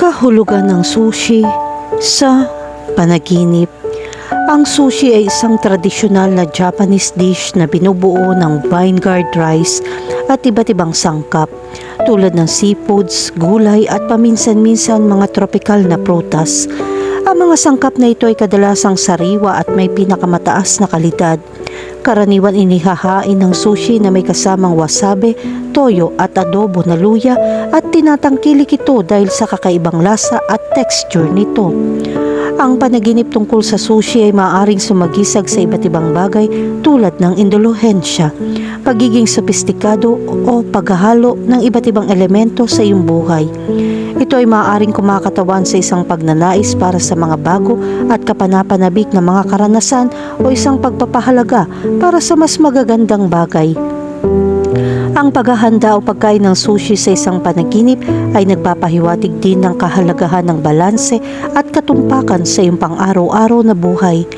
Kahulugan ng sushi sa panaginip. Ang sushi ay isang tradisyonal na Japanese dish na binubuo ng vinegard rice at iba't ibang sangkap tulad ng seafoods, gulay at paminsan-minsan mga tropical na prutas. Ang mga sangkap na ito ay kadalasang sariwa at may pinakamataas na kalidad. Karaniwan inihahain ng sushi na may kasamang wasabi, toyo at adobo na luya at tinatangkilik ito dahil sa kakaibang lasa at texture nito. Ang panaginip tungkol sa sushi ay maaaring sumagisag sa iba't ibang bagay tulad ng indulhensya, pagiging sopistikado o paghahalo ng iba't ibang elemento sa iyong buhay. Ito ay maaaring kumakatawan sa isang pagnanais para sa mga bago at kapanapanabik na mga karanasan o isang pagpapahalaga para sa mas magagandang bagay. Ang paghahanda o pagkain ng sushi sa isang panaginip ay nagpapahiwatig din ng kahalagahan ng balanse at katumpakan sa iyong pang-araw-araw na buhay.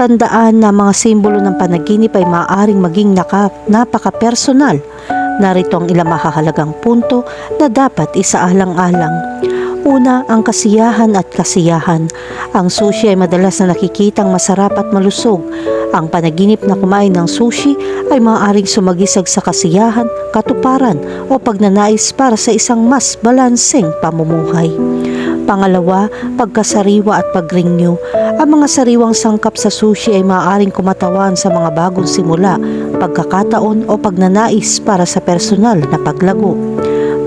Tandaan na mga simbolo ng panaginip ay maaaring maging naka, napaka-personal. Narito ang ilang mahahalagang punto na dapat isaalang-alang. Una, ang kasiyahan at kasiyahan. Ang sushi ay madalas na nakikitang masarap at malusog. Ang panaginip na kumain ng sushi ay maaaring sumagisag sa kasiyahan, katuparan o pagnanais para sa isang mas balanseng pamumuhay. Pangalawa, pagkasariwa at pagrenew. Ang mga sariwang sangkap sa sushi ay maaaring kumatawan sa mga bagong simula, pagkakataon o pagnanais para sa personal na paglago.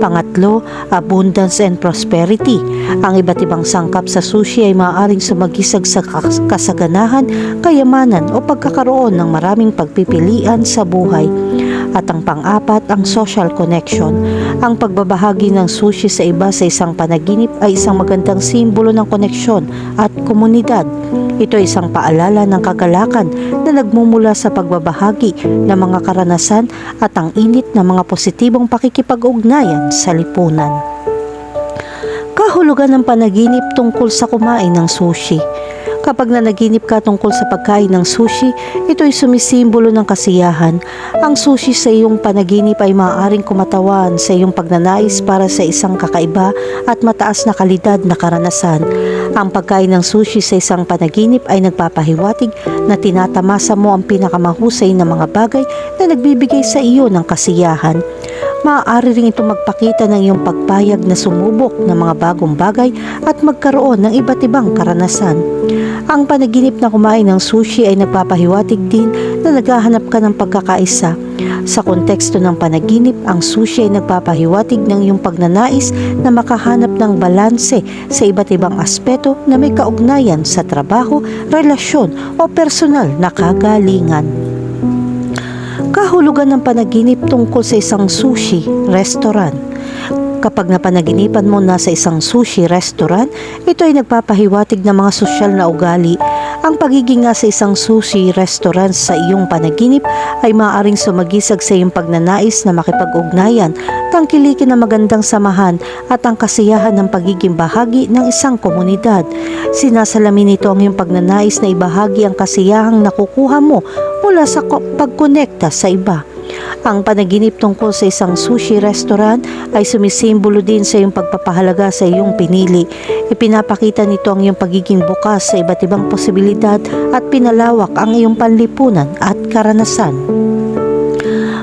Pangatlo, abundance and prosperity. Ang iba't ibang sangkap sa sushi ay maaaring sumagisag sa kas- kasaganahan, kayamanan o pagkakaroon ng maraming pagpipilian sa buhay. At ang pang-apat, ang social connection. Ang pagbabahagi ng sushi sa iba sa isang panaginip ay isang magandang simbolo ng koneksyon at komunidad. Ito ay isang paalala ng kagalakan na nagmumula sa pagbabahagi ng mga karanasan at ang init ng mga positibong pakikipag-ugnayan sa lipunan. Kahulugan ng panaginip tungkol sa kumain ng sushi. Kapag nanaginip ka tungkol sa pagkain ng sushi, ito ay sumisimbolo ng kasiyahan. Ang sushi sa iyong panaginip ay maaaring kumatawan sa iyong pagnanais para sa isang kakaiba at mataas na kalidad na karanasan. Ang pagkain ng sushi sa isang panaginip ay nagpapahiwatig na tinatamasa mo ang pinakamahusay na mga bagay na nagbibigay sa iyo ng kasiyahan. Maaari rin ito magpakita ng iyong pagpayag na sumubok ng mga bagong bagay at magkaroon ng iba't ibang karanasan. Ang panaginip na kumain ng sushi ay nagpapahiwatig din na naghahanap ka ng pagkakaisa. Sa konteksto ng panaginip, ang sushi ay nagpapahiwatig ng iyong pagnanais na makahanap ng balanse sa iba't ibang aspeto na may kaugnayan sa trabaho, relasyon o personal na kagalingan. Kahulugan ng panaginip tungkol sa isang sushi restaurant. Kapag napanaginipan mo na sa isang sushi restaurant, ito ay nagpapahiwatig ng mga sosyal na ugali. Ang pagiging nasa isang sushi restaurant sa iyong panaginip ay maaaring sumagisag sa iyong pagnanais na makipag-ugnayan, tangkilikin na magandang samahan at ang kasiyahan ng pagiging bahagi ng isang komunidad. Sinasalamin nito ang iyong pagnanais na ibahagi ang kasiyahang nakukuha mo mula sa ko- pagkonekta sa iba. Ang panaginip tungkol sa isang sushi restaurant ay sumisimbolo din sa iyong pagpapahalaga sa iyong pinili. Ipinapakita nito ang iyong pagiging bukas sa iba't ibang posibilidad at pinalawak ang iyong panlipunan at karanasan.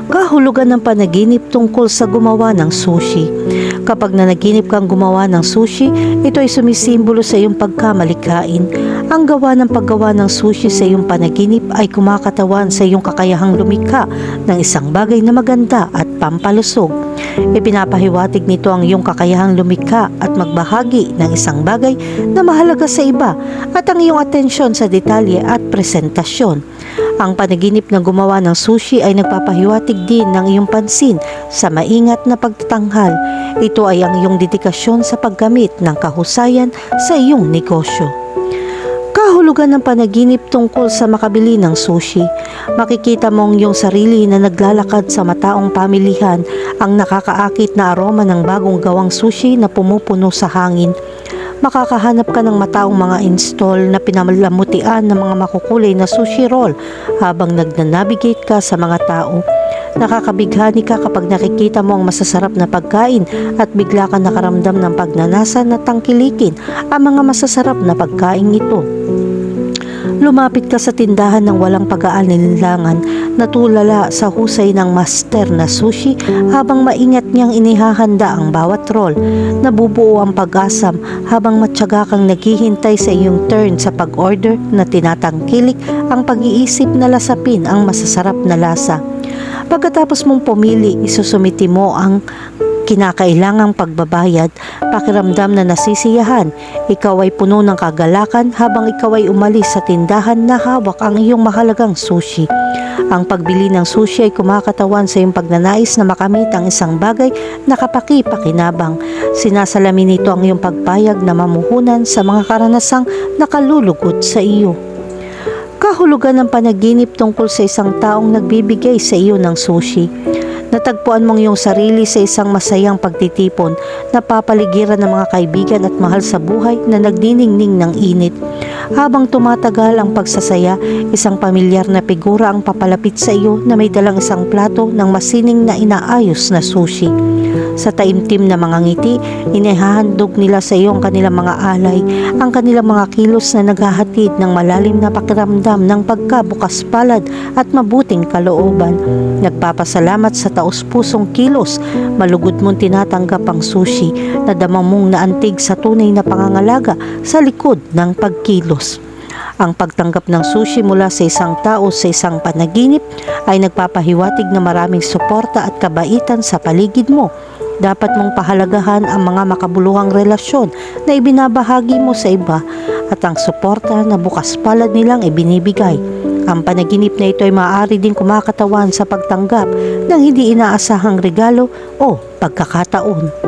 Kahulugan ng panaginip tungkol sa gumawa ng sushi. Kapag nanaginip kang gumawa ng sushi, ito ay sumisimbolo sa iyong pagkamalikain. Ang gawa ng paggawa ng sushi sa iyong panaginip ay kumakatawan sa iyong kakayahang lumikha ng isang bagay na maganda at pampalusog. Ipinapahiwatig nito ang iyong kakayahang lumikha at magbahagi ng isang bagay na mahalaga sa iba at ang iyong atensyon sa detalye at presentasyon. Ang panaginip na gumawa ng sushi ay nagpapahiwatig din ng iyong pansin sa maingat na pagtatanghal. Ito ay ang iyong dedikasyon sa paggamit ng kahusayan sa iyong negosyo. Kahulugan ng panaginip tungkol sa makabili ng sushi. Makikita mong iyong sarili na naglalakad sa mataong pamilihan ang nakakaakit na aroma ng bagong gawang sushi na pumupuno sa hangin. Makakahanap ka ng mataong mga install na pinalamutian ng mga makukulay na sushi roll habang nagnanavigate ka sa mga tao. Nakakabighani ka kapag nakikita mo ang masasarap na pagkain at bigla ka nakaramdam ng pagnanasa na tangkilikin ang mga masasarap na pagkain ito. Lumapit ka sa tindahan ng walang pag-aalinlangan na tulala sa husay ng master na sushi habang maingat niyang inihahanda ang bawat roll. Nabubuo ang pag-asam habang matyaga kang naghihintay sa iyong turn sa pag-order na tinatangkilik ang pag-iisip na lasapin ang masasarap na lasa. Pagkatapos mong pumili, isusumiti mo ang kinakailangang pagbabayad, pakiramdam na nasisiyahan, ikaw ay puno ng kagalakan habang ikaw ay umalis sa tindahan na hawak ang iyong mahalagang sushi. Ang pagbili ng sushi ay kumakatawan sa iyong pagnanais na makamit ang isang bagay na kapaki-pakinabang. Sinasalamin nito ang iyong pagpayag na mamuhunan sa mga karanasang nakalulugod sa iyo. Kahulugan ng panaginip tungkol sa isang taong nagbibigay sa iyo ng sushi. Natagpuan mong iyong sarili sa isang masayang pagtitipon, napapaligiran ng mga kaibigan at mahal sa buhay na nagdiningning ng init. Habang tumatagal ang pagsasaya, isang pamilyar na figura ang papalapit sa iyo na may dalang isang plato ng masining na inaayos na sushi. Sa taimtim na mga ngiti, inihahandog nila sa iyo ang kanilang mga alay, ang kanilang mga kilos na naghahatid ng malalim na pakiramdam ng pagkabukas palad at mabuting kalooban. Nagpapasalamat sa taos-pusong kilos, malugod mong tinatanggap ang sushi na damang mong naantig sa tunay na pangangalaga sa likod ng pagkilos. Ang pagtanggap ng sushi mula sa isang tao sa isang panaginip ay nagpapahiwatig na maraming suporta at kabaitan sa paligid mo. Dapat mong pahalagahan ang mga makabuluhang relasyon na ibinabahagi mo sa iba at ang suporta na bukas palad nilang ibinibigay. Ang panaginip na ito ay maaari din kumakatawan sa pagtanggap ng hindi inaasahang regalo o pagkakataon.